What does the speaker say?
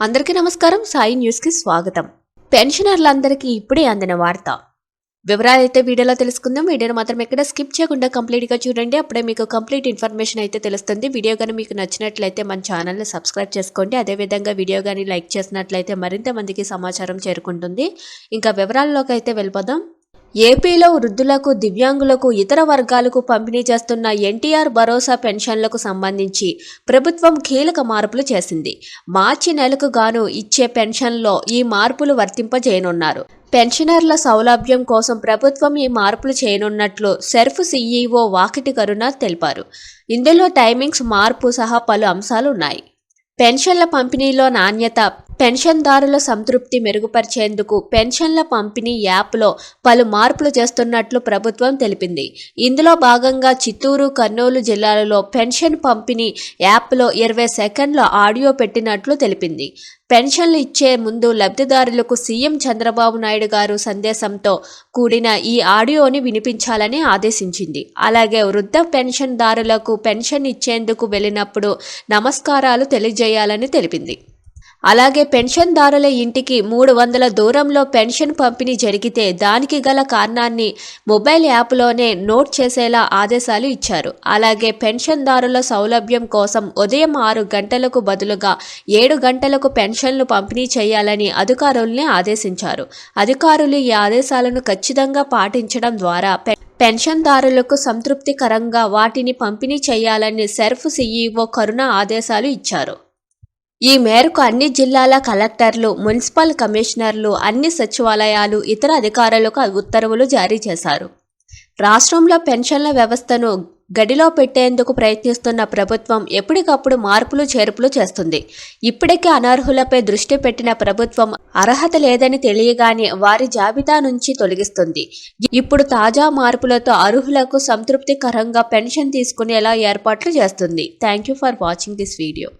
అందరికీ నమస్కారం. సాయి న్యూస్కి స్వాగతం. పెన్షనర్లందరికీ ఇప్పుడే అందిన వార్త. వివరాలైతే వీడియోలో తెలుసుకుందాం. వీడియోను మాత్రం ఎక్కడ స్కిప్ చేయకుండా కంప్లీట్గా చూడండి. అప్పుడే మీకు కంప్లీట్ ఇన్ఫర్మేషన్ అయితే తెలుస్తుంది. వీడియో కానీ మీకు నచ్చినట్లయితే మన ఛానల్ని సబ్స్క్రైబ్ చేసుకోండి. అదేవిధంగా వీడియో కానీ లైక్ చేసినట్లయితే మరింత మందికి సమాచారం చేరుకుంటుంది. ఇంకా వివరాల్లోకి అయితే వెళ్ళిపోదాం. ఏపీలో వృద్ధులకు దివ్యాంగులకు ఇతర వర్గాలకు పంపిణీ చేస్తున్న ఎన్టీఆర్ భరోసా పెన్షన్లకు సంబంధించి ప్రభుత్వం కీలక మార్పులు చేసింది. మార్చి నెలకు గాను ఇచ్చే పెన్షన్లో ఈ మార్పులు వర్తింపజేయనున్నారు. పెన్షనర్ల సౌలభ్యం కోసం ప్రభుత్వం ఈ మార్పులు చేయనున్నట్లు సెర్ఫ్ సీఈఓ వాకిటి కరుణ తెలిపారు. ఇందులో టైమింగ్స్ మార్పు సహా పలు అంశాలు ఉన్నాయి పెన్షన్ల పంపిణీలో నాణ్యత పెన్షన్దారుల సంతృప్తి మెరుగుపరిచేందుకు పెన్షన్ల పంపిణీ యాప్లో పలు మార్పులు చేస్తున్నట్లు ప్రభుత్వం తెలిపింది. ఇందులో భాగంగా చిత్తూరు కర్నూలు జిల్లాలలో పెన్షన్ పంపిణీ యాప్లో ఇరవై సెకండ్ల ఆడియో పెట్టినట్లు తెలిపింది. పెన్షన్లు ఇచ్చే ముందు లబ్ధిదారులకు సీఎం చంద్రబాబు నాయుడు గారు సందేశంతో కూడిన ఈ ఆడియోని వినిపించాలని ఆదేశించింది. అలాగే వృద్ధ పెన్షన్దారులకు పెన్షన్ ఇచ్చేందుకు వెళ్ళినప్పుడు నమస్కారాలు తెలియజేయాలని తెలిపింది. అలాగే పెన్షన్దారుల ఇంటికి మూడు వందల దూరంలో పెన్షన్ పంపిణీ జరిగితే దానికి గల కారణాన్ని మొబైల్ యాప్లోనే నోట్ చేసేలా ఆదేశాలు ఇచ్చారు. అలాగే పెన్షన్దారుల సౌలభ్యం కోసం ఉదయం ఆరు గంటలకు బదులుగా ఏడు గంటలకు పెన్షన్లు పంపిణీ చేయాలని అధికారుల్ని ఆదేశించారు. అధికారులు ఈ ఆదేశాలను ఖచ్చితంగా పాటించడం ద్వారా పె- పెన్షన్దారులకు సంతృప్తికరంగా వాటిని పంపిణీ చేయాలని సెర్ఫ్ సీఈఓ కరుణ ఆదేశాలు ఇచ్చారు. ఈ మేరకు అన్ని జిల్లాల కలెక్టర్లు మున్సిపల్ కమిషనర్లు అన్ని సచివాలయాలు ఇతర అధికారులకు ఉత్తర్వులు జారీ చేశారు. రాష్ట్రంలో పెన్షన్ల వ్యవస్థను గడిలో పెట్టేందుకు ప్రయత్నిస్తున్న ప్రభుత్వం ఎప్పటికప్పుడు మార్పులు చేర్పులు చేస్తుంది. ఇప్పటికే అనర్హులపై దృష్టి పెట్టిన ప్రభుత్వం అర్హత లేదని తెలియగానే వారి జాబితా నుంచి తొలగిస్తుంది. ఇప్పుడు తాజా మార్పులతో అర్హులకు సంతృప్తికరంగా పెన్షన్ తీసుకునేలా ఏర్పాట్లు చేస్తుంది. Thank you for watching this video.